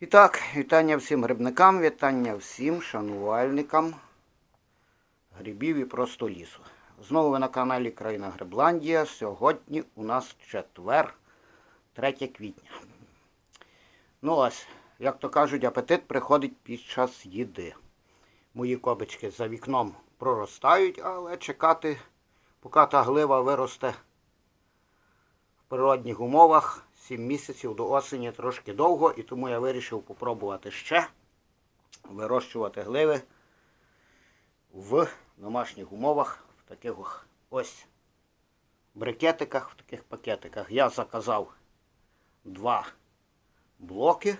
І так, вітання всім грибникам, вітання всім шанувальникам грибів і просто лісу. Знову ви на каналі Країна Грибландія. Сьогодні у нас четвер, 3 квітня. Ну ось, як то кажуть, апетит приходить під час їди. Мої кобички за вікном проростають, але чекати, поки та глива виросте в природних умовах 7 місяців до осені трошки довго, і тому я вирішив попробувати ще вирощувати гливи в домашніх умовах, в таких ось брикетиках, в таких пакетиках. Я заказав два блоки.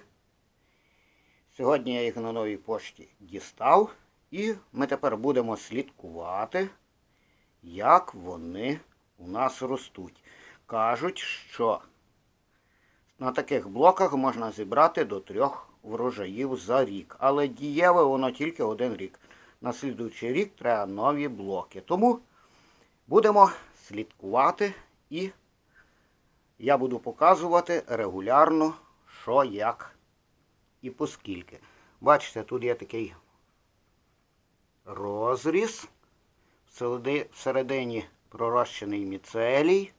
Сьогодні я їх на новій пошті дістав, і ми тепер будемо слідкувати, як вони у нас ростуть. Кажуть, що на таких блоках можна зібрати до трьох врожаїв за рік. Але дієве воно тільки один рік. На слідуючий рік треба нові блоки. Тому будемо слідкувати і я буду показувати регулярно, що, як і поскільки. Бачите, тут є такий розріз. Всереди- Всередині пророщений міцелій,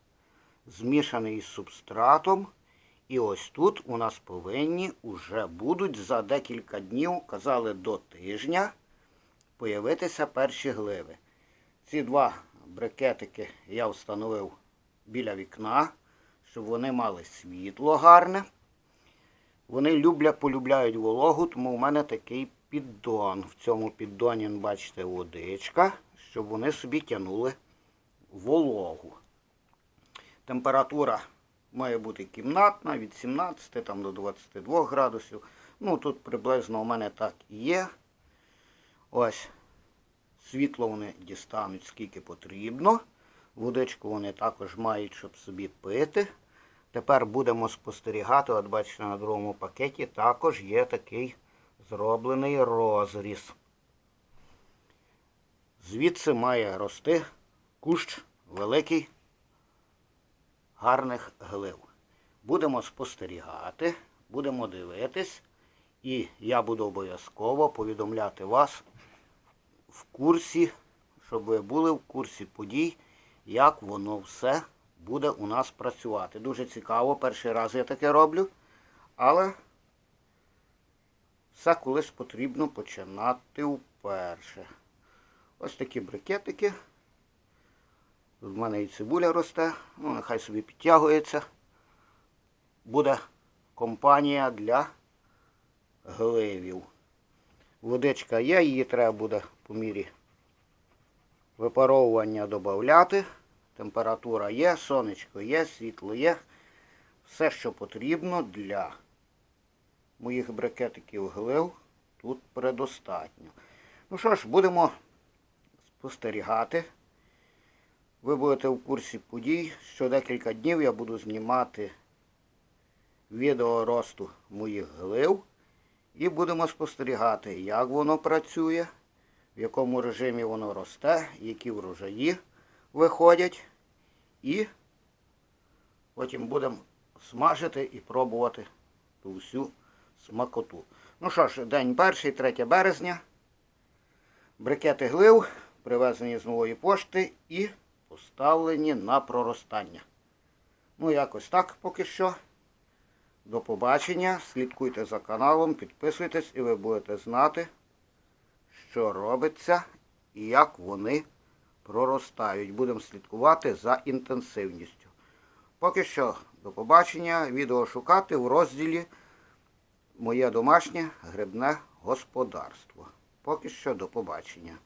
змішаний із субстратом. І ось тут у нас повинні уже будуть за декілька днів, казали до тижня, появитися перші гливи. Ці два брикетики я встановив біля вікна, щоб вони мали світло гарне. Вони люблять, полюбляють вологу, тому в мене такий піддон. В цьому піддоні, бачите, водичка, щоб вони собі тягнули вологу. Температура має бути кімнатна від 17 там, до 22 градусів. Ну, тут приблизно у мене так і є. Ось світло вони дістануть скільки потрібно. Водичку вони також мають, щоб собі пити. Тепер будемо спостерігати, от бачите, на другому пакеті також є такий зроблений розріз. Звідси має рости кущ великий гарних глив. Будемо спостерігати, будемо дивитись, і я буду обов'язково повідомляти вас в курсі, щоб ви були в курсі подій, як воно все буде у нас працювати. Дуже цікаво, перший раз я таке роблю, але все колись потрібно починати вперше. Ось такі брикетики. В мене і цибуля росте, ну нехай собі підтягується. Буде компанія для гливів. Водичка є, її треба буде по мірі випаровування додати. Температура є, сонечко є, світло є. Все, що потрібно для моїх брикетиків глив, тут предостатньо. Ну що ж, будемо спостерігати. Ви будете в курсі подій. Що декілька днів я буду знімати відео росту моїх глив. І будемо спостерігати, як воно працює, в якому режимі воно росте, які врожаї виходять. І потім будемо смажити і пробувати ту всю смакоту. Ну що ж, день перший, 3 березня. Брикети глив привезені з нової пошти і поставлені на проростання. Ну, якось так поки що. До побачення. Слідкуйте за каналом, підписуйтесь і ви будете знати, що робиться і як вони проростають. Будемо слідкувати за інтенсивністю. Поки що, до побачення. Відео шукати в розділі Моє домашнє грибне господарство. Поки що до побачення.